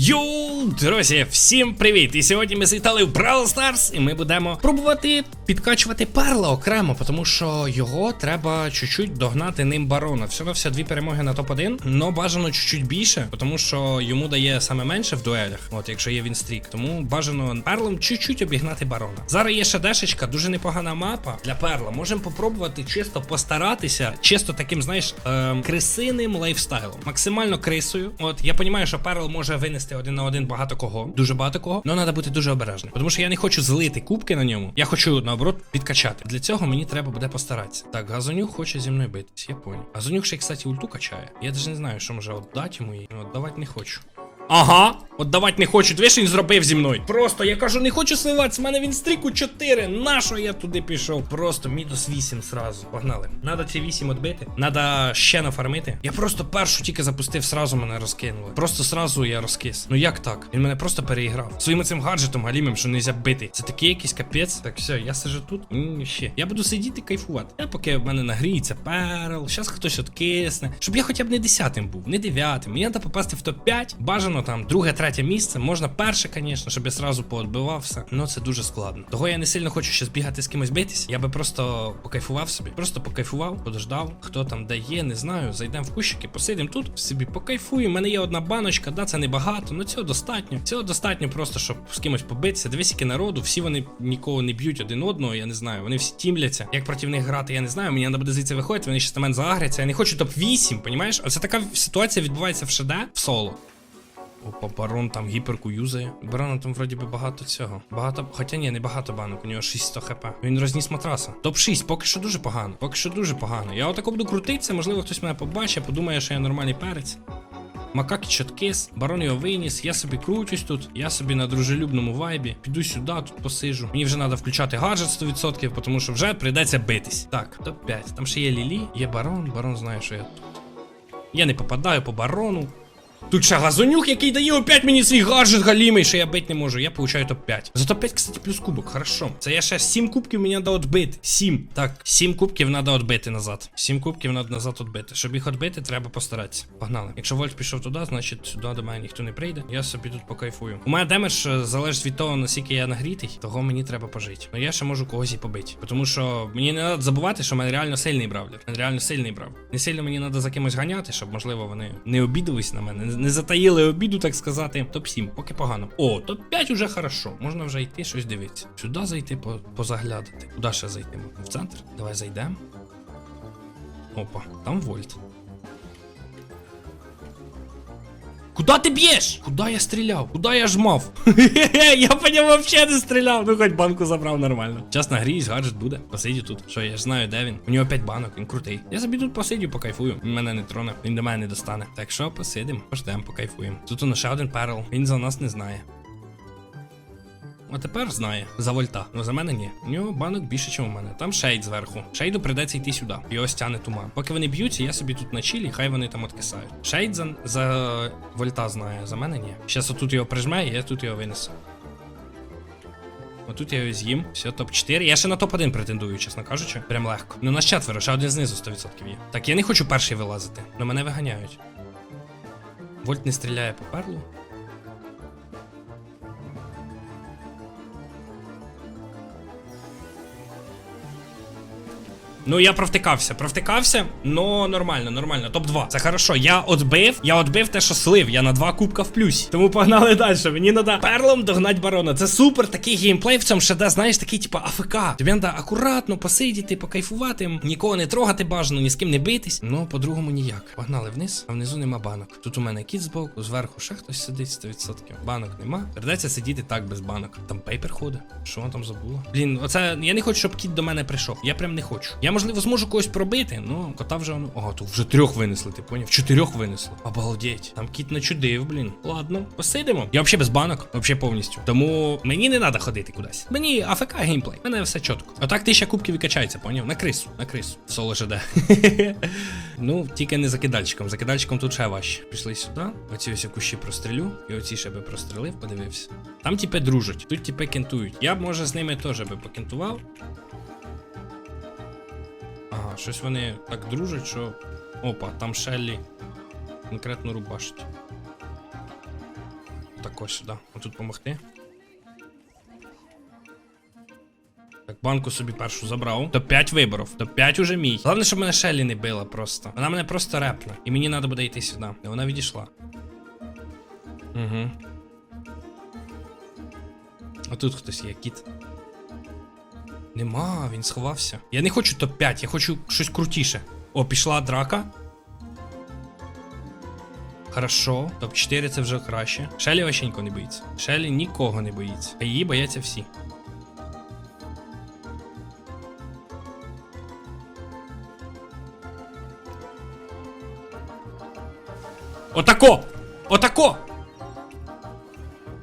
Йоу, друзі, всім привіт! І сьогодні ми завітали в Brawl Stars, і ми будемо пробувати підкачувати перла окремо, тому що його треба чуть-чуть догнати ним барона. Всього все дві перемоги на топ-1, но бажано чуть-чуть більше, тому що йому дає саме менше в дуелях, от якщо є він стрік. Тому бажано перлом чуть-чуть обігнати барона. Зараз є ще дешечка, дуже непогана мапа для перла. Можемо попробувати чисто постаратися, чисто таким, знаєш, ем, крисиним лайфстайлом. Максимально крисою. От я розумію, що перл може винести один на один багато кого, дуже багато кого, але треба бути дуже обережним. Тому що я не хочу злити кубки на ньому. Я хочу наоборот підкачати. Для цього мені треба буде постаратися. Так, газонюк хоче зі мною битись, я понял. Газонюк ще, кстати, ульту качає. Я навіть не знаю, що може отдати йому. Ну, Отдавати не хочу. Ага, отдавати не хочу. Дві що він зробив зі мною. Просто я кажу, не хочу сливатися. в мене він стріку 4. Нащо я туди пішов? Просто мінус 8 сразу. Погнали. Надо ці 8 відбити. Надо ще нафармити. Я просто першу тільки запустив, сразу мене розкинули. Просто сразу я розкис. Ну як так? Він мене просто переіграв. Своїм цим гаджетом галімим, що нельзя бити. Це такий якийсь капець. Так, все, я сиджу тут. М, ще. Я буду сидіти кайфувати. Я поки в мене нагріється перл. Щас хтось откисне. Щоб я хоча б не десятим був, не дев'ятим. Мені треба попасти в топ-5. Бажано там друге, третє місце. Можна перше, звісно, щоб я сразу поотбивав все. Ну це дуже складно. Того я не сильно хочу щас бігати з кимось битись. Я би просто покайфував собі. Просто покайфував, подождав. Хто там де є, не знаю. Зайдемо в кущики, посидимо тут, собі покайфуємо. У мене є одна баночка, да, це небагато, ну цього достатньо. Цього достатньо просто, щоб з кимось побитися. Дивись, які народу, всі вони нікого не б'ють один одного, я не знаю. Вони всі тімляться. Як проти них грати, я не знаю. Мені треба буде звідси виходити, вони ще на мене заагряться. Я не хочу топ-8, понімаєш? Оце така ситуація відбувається в ШД в соло. Опа, барон там гіперку юзає. Барона там вроді би багато цього. Багато. Хоча ні, не багато банок, у нього 600 хп. Він розніс матраса. Топ-6, поки що дуже погано. Поки що дуже погано. Я отако буду крутитися, можливо, хтось мене побачить, подумає, що я нормальний перець. Макаки чоткис, барон його виніс, я собі крутюсь тут, я собі на дружелюбному вайбі, піду сюди, тут посижу. Мені вже треба включати гаджет 100%, тому що вже прийдеться битись. Так, топ-5. Там ще є Лілі, є барон, барон знає, що я тут. Я не попадаю по барону. Тут ще газонюк, який дає опять мені свій гаджет галімий, що я бить не можу. Я получаю топ-5. За топ-5, кстати, плюс кубок, хорошо. Це я ще 7 кубків мені треба відбити. 7. Так, 7 кубків треба відбити назад. 7 кубків треба назад відбити. Щоб їх відбити, треба постаратися. Погнали. Якщо Вольт пішов туди, значить сюди до мене ніхто не прийде. Я собі тут покайфую. У мене демедж е, залежить від того, наскільки я нагрітий, того мені треба пожити. Ну я ще можу когось і побити. Тому що мені не треба забувати, що в мене реально сильний бравлер. Він реально сильний брав. Не сильно мені треба за кимось ганяти, щоб, можливо, вони не обідались на мене, не- затаїли обіду, так сказати. Топ-7, поки погано. О, топ-5 уже хорошо. Можна вже йти щось дивитися. Сюди зайти, позаглядати. Куди ще зайти? В центр? Давай зайдемо. Опа, там вольт. Куда ты б'єш? Куда я стріляв? Куда я жмав? я по ньому вообще не стріляв. Ну хоч банку забрав нормально. Час нагріюсь, гаджет буде. Посидю тут. Що я ж знаю, де він. У нього 5 банок, він крутий. Я собі тут посидю, покайфую. Він мене не троне, він до мене не достане. Так що посидимо, пождемо, покайфуємо. Тут у нас ще один перл. Він за нас не знає. А тепер знає за вольта. Ну за мене ні. У нього банок більше, ніж у мене. Там шейд зверху. Шейду прийдеться йти сюди. Його стягне туман. Поки вони б'ються, я собі тут на чилі, хай вони там откисають. Шейд за, за вольта знає, за мене ні. Щас отут його прижме, я тут його винесу. Отут я його з'їм. Все, топ-4. Я ще на топ-1 претендую, чесно кажучи. Прям легко. Ну нас четверо, ще один знизу 100% є. Так, я не хочу перший вилазити, але мене виганяють. Вольт не стріляє по перлу. Ну, я провтикався, провтикався, но нормально, нормально. Топ-2. Це хорошо. Я отбив, я отбив те, що слив. Я на два кубка в плюсі. Тому погнали далі. Мені треба перлом догнати барона. Це супер такий геймплей в цьому ШД, знаєш, такий, типа АФК. Тобі треба акуратно посидіти, покайфувати, нікого не трогати бажано, ні з ким не битись. Ну, по-другому ніяк. Погнали вниз, а внизу нема банок. Тут у мене кіт збоку, зверху ще хтось сидить 100%. Банок нема. Придеться сидіти так без банок. Там пейпер ходить. Що вона там забула? Блін, оце я не хочу, щоб кіт до мене прийшов. Я прям не хочу. Я можливо зможу когось пробити. Ну, кота вже воно. Тут вже трьох винесли, ти поняв? Чотирьох винесли. Обалдеть. Там кіт начудив, блін. Ладно, посидимо. Я взагалі без банок, взагалі повністю. Тому мені не треба ходити кудись. Мені АФК геймплей. У мене все чітко. Отак тисяча кубків і качається, поняв? На крису, на крису. Соло ЖД. ну, тільки не закидальчиком. Закидальчиком тут ще важче. Пішли сюди. Оці ось кущі прострілю. І оці ще би прострелив, подивився. Там типи дружать, тут типи кентують. Я б може з ними теж би покентував. Ага, щось вони так дружать, що. Опа, там Шеллі конкретно рубашить. Так ось сюди. Отут помогти. Так, банку собі першу забрав. Топ-5 виборов. Топ-5 уже мій. Головне, щоб мене Шеллі не била просто. Вона мене просто репне. І мені треба буде йти сюди. І вона відійшла. Угу. А тут хтось є, кіт. Нема, він сховався. Я не хочу топ-5, я хочу щось крутіше. О, пішла драка. Хорошо, топ-4 це вже краще. Шелі вообще нікого не боїться. Шелі нікого не боїться. А її бояться всі. Отако! Отако!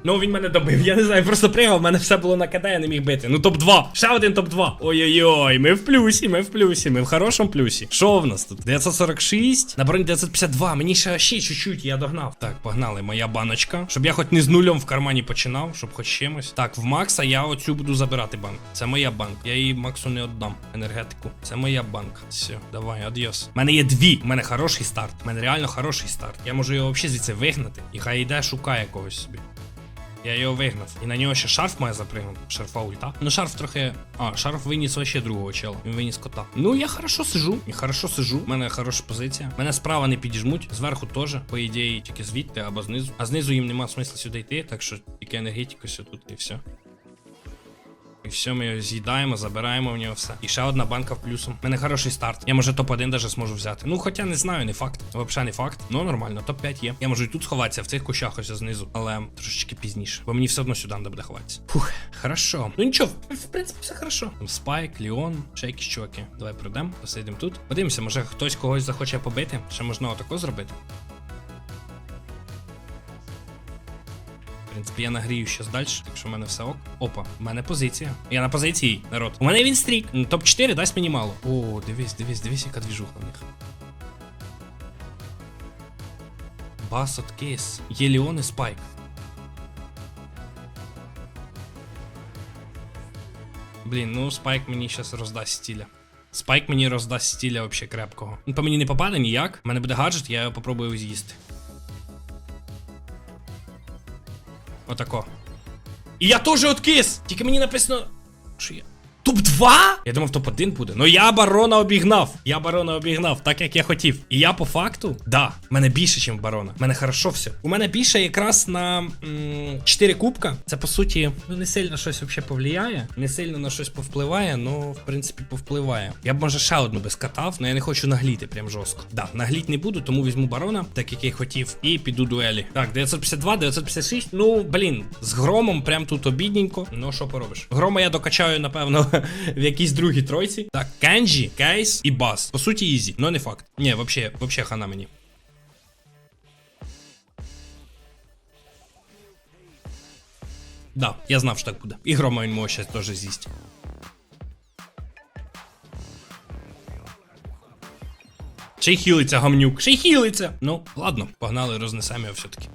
Ну, він мене добив, я не знаю, просто пригав, в мене все було на КД, я не міг бити. Ну, топ-2. Ще один топ-2. Ой-ой-ой, ми в плюсі, ми в плюсі, ми в хорошому плюсі. Що в нас тут? 946, на броні 952, мені ще ще чуть-чуть, я догнав. Так, погнали, моя баночка. Щоб я хоч не з нулем в кармані починав, щоб хоч чимось. Так, в Макса я оцю буду забирати банк. Це моя банк. Я її Максу не віддам. Енергетику. Це моя банка. Все, давай, адіос. У мене є дві. У мене хороший старт. У мене реально хороший старт. Я можу його взагалі звідси вигнати. І хай йде, шукає когось собі. Я його вигнав. І на нього ще шарф має запригнути. Шарфа ульта. Ну шарф трохи. А, шарф виніс вообще другого чела. Він виніс кота. Ну я хорошо сижу. Я хорошо сижу. У мене хороша позиція. Мене справа не підіжмуть. Зверху теж. По ідеї, тільки звідти або знизу. А знизу їм нема смисла сюди йти, так що тільки енергетика все тут і все. І все, ми його з'їдаємо, забираємо в нього все. І ще одна банка в плюсом. У мене хороший старт. Я може топ-1 даже зможу взяти. Ну, хоча не знаю, не факт. Взагалі не факт. Ну нормально, топ-5 є. Я можу і тут сховатися, в цих кущах ось знизу, але трошечки пізніше. Бо мені все одно сюди треба буде ховатися. Фух, хорошо. Ну нічого, в принципі, все хорошо. Там Спайк, Ліон, ще якісь чуваки. Давай пройдемо, посидимо тут. Подивимося, може хтось когось захоче побити. Ще можна отако зробити. Принципі, я нагрію щас далі, якщо в мене все ок. Опа, в мене позиція. Я на позиції, народ. У мене він стрік. Ну, Топ-4 дасть мені мало. О, дивись, дивись, дивись, яка двіжуха в них. Басот кейс. Є Леон і Спайк. Блін, ну Спайк мені зараз роздасть стіля. Спайк мені роздасть стіля вообще крепкого. По мені не попаде ніяк. У мене буде гаджет, я його попробую з'їсти. Отако. І я теж откис! Тільки мені написано. Що я. Топ-2? Я думав, топ-1 буде. Ну я барона обігнав. Я барона обігнав, так як я хотів. І я по факту, да, мене більше, ніж барона. Мене хорошо все. У мене більше якраз на м, 4 кубка. Це по суті, ну не сильно щось взагалі повлияє. Не сильно на щось повпливає, ну в принципі повпливає. Я б може ще одну би скатав, але я не хочу нагліти прям жорстко. Да, нагліть не буду, тому візьму барона, так як я хотів, і піду дуелі. Так, 952, 956. Ну, блін, з громом прям тут обідненько. Ну що поробиш? Грома я докачаю, напевно, в якійсь другій тройці. Так, Кенджі, Кейс і Бас. По суті, ізі, но не факт. Ні, вообще, вообще хана мені. Да, я знав, що так буде. І грома він може щось теж з'їсть. Ще й хілиться гамнюк, ще й хілиться. Ну, ладно, погнали, рознесемо його все-таки.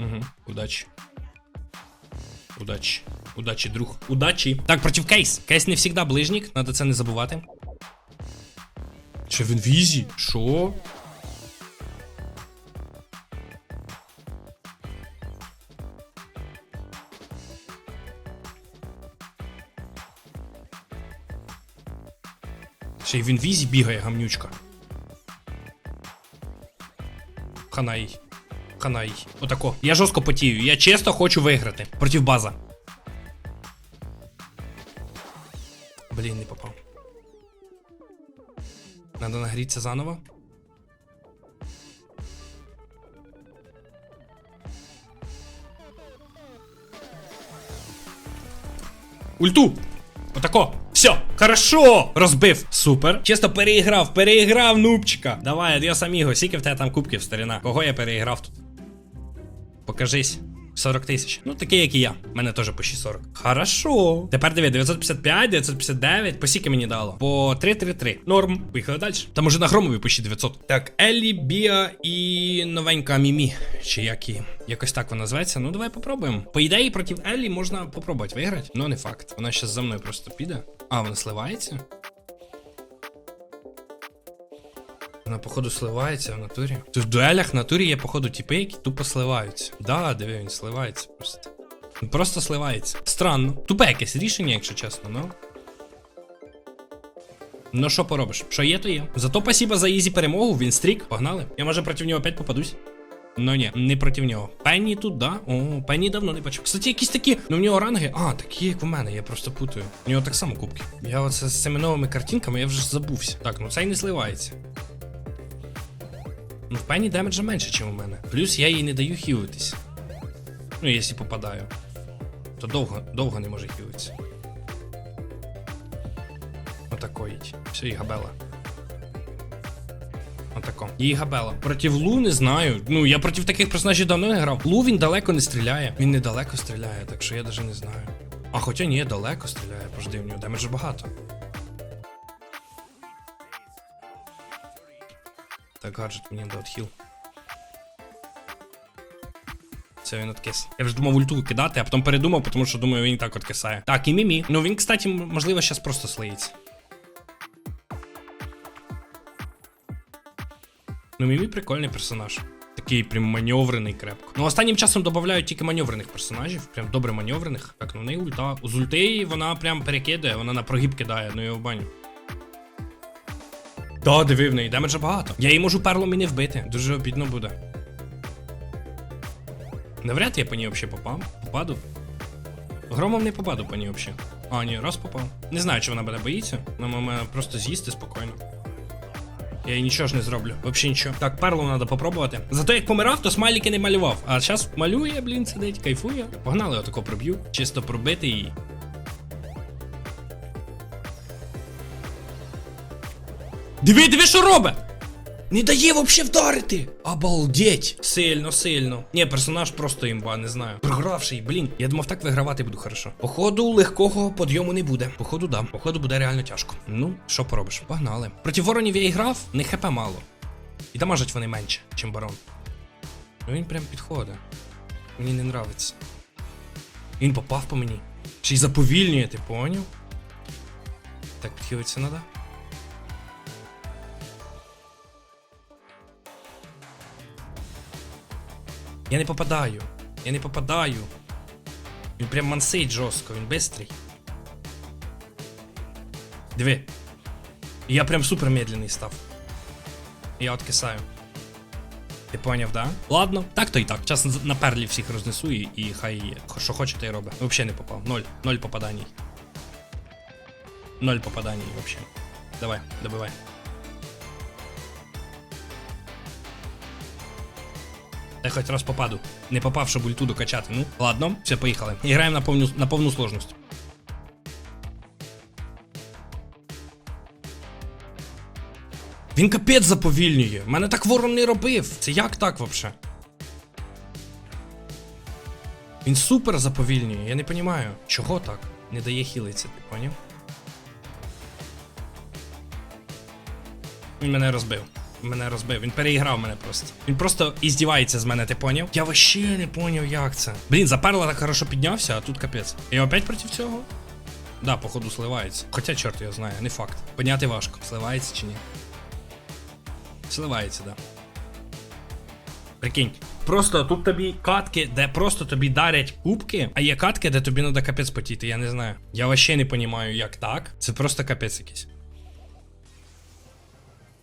Угу, удачі. Удачі. Удачі, друг. Удачі. Так, проти кейс. Кейс не завжди ближнік, треба це не забувати. Що він в ізі? Що? Ще й в ізі бігає, гамнючка. Хана їй. Отако. Я жорстко потію. Я чесно хочу виграти. Проти база. Блін, не попав. Надо нагріться заново. Ульту! Отако. Все, хорошо! Розбив. Супер. Чисто переіграв, переіграв нубчика. Давай, адіос аміго. Скільки в тебе там кубків, старина? Кого я переіграв тут? Покажись. 40 тисяч. Ну, такий, як і я. Мене теж по 640. Хорошо. Тепер диви, 955, 959. По скільки мені дало? По 333. Норм. Поїхали далі. Там уже на громові почти 900. Так, Еллі, Біа і новенька Мімі. Чи як її? Якось так вона зветься. Ну, давай попробуємо. По ідеї, проти Еллі можна попробувати виграти. Ну, не факт. Вона зараз за мною просто піде. А, вона сливається? Вона, походу, сливається в натурі. Тут в дуелях в натурі є, походу, тіпи, які тупо сливаються. Да, диви, він сливається просто. Просто сливається. Странно. Тупе якесь рішення, якщо чесно, ну. Ну що поробиш? Що є, то є. Зато спасибо за ізі перемогу, він стрік. Погнали. Я може проти нього опять попадусь. Ну ні, не проти нього. Пенні тут, да? О, Пенні давно не бачив. Кстати, якісь такі. Ну в нього ранги. А, такі, як у мене, я просто путаю. У нього так само кубки. Я оце з цими новими картинками я вже забувся. Так, ну цей не сливається. Ну, в Пенні демеджа менше, ніж у мене. Плюс я їй не даю хілитись. Ну, якщо попадаю. То довго, довго не може хілитися. Отакоїть. Все, і габела. Отако. Її габела. Проти Лу не знаю. Ну, я проти таких персонажів давно не грав. Лу він далеко не стріляє. Він недалеко стріляє, так що я навіть не знаю. А хоча ні, далеко стріляє, пожди, в нього демеджа багато. Так, гаджет мені до отхіл. Це він откис. Я вже думав ульту кидати, а потім передумав, тому що думаю, він і так откисає. Так, і мімі. Ну він, кстати, можливо, зараз просто слиється. Ну, Мімі прикольний персонаж. Такий прям маневрений крепко. Ну, останнім часом додають тільки маневрених персонажів, прям добре маневрених. Так, ну в неї ульта. З ульти вона прям перекидає, вона на прогиб кидає, ну його в баню. Да, диви, в неї демеджа багато. Я її можу перлом і не вбити. Дуже обідно буде. Навряд я по ній взагалі попав. Попаду. Громом не попаду по ній взагалі. А, ні, раз попав. Не знаю, чи вона мене боїться. Вона мене просто з'їсти спокійно. Я їй нічого ж не зроблю. Взагалі нічого. Так, перлу треба попробувати. Зато як помирав, то смайлики не малював. А зараз малює, блін, сидить, кайфує. Погнали, отако проб'ю. Чисто пробити її. Диви, диви, що робить! Не дає вообще вдарити! Обалдеть! Сильно, сильно. Ні, персонаж просто імба, не знаю. Програвший, блін. Я думав, так вигравати буду хорошо. Походу, легкого подйому не буде. Походу, да. Походу, буде реально тяжко. Ну, що поробиш? Погнали. Проти воронів я і грав, не хп мало. І дамажать вони менше, чим барон. Ну він прям підходить. Мені не нравиться. Він попав по мені. Ще й заповільнює, ти поняв? Так, підхилитися треба. Я не попадаю. Я не попадаю. Він прям мансить жорстко, він бистрий. Диви. Я прям супер медленний став. Я откисаю. Ти поняв, да? Ладно, так то і так. Час на перлі всіх рознесу і, і хай. Що хоче, то й робить. Взагалі не попав. Ноль. Ноль попаданій. Ноль попаданій взагалі. Давай, добивай. Я хоч раз попаду. Не попав, щоб ульту докачати. Ну, ладно, все, поїхали. Граємо на повну, на повну сложність. Він капець заповільнює. Мене так ворон не робив. Це як так вообще? Він супер заповільнює, я не розумію. Чого так? Не дає хілитися, ти поняв? Він мене розбив. Мене розбив. Він переіграв мене просто. Він просто іздівається з мене, ти поняв? Я вообще не поняв, як це. Блін, заперла так хорошо піднявся, а тут капець. І опять проти цього? Да, походу сливається. Хоча, чорт його знає, не факт. Поняти важко, сливається чи ні. Сливається, да. Прикинь. Просто тут тобі катки, де просто тобі дарять кубки, а є катки, де тобі треба капець потіти, я не знаю. Я вообще не розумію, як так. Це просто капець якийсь.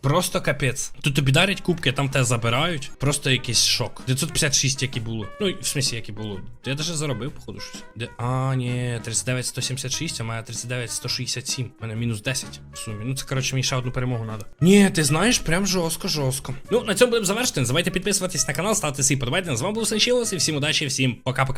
Просто капець. Тут тобі дарять кубки, там те забирають. Просто якийсь шок. 956, які було. Ну, в смісі, які було. Я навіть заробив, походу, щось. Де... А, ні, 39 176, а має 39 167. У мене мінус 10 в сумі. Ну, це, коротше, мені ще одну перемогу треба. Ні, ти знаєш, прям жорстко, жорстко. Ну, на цьому будемо завершити. Не забувайте підписуватись на канал, ставити свої подобайки. З вами був Санчилос, і всім удачі, всім пока-пока.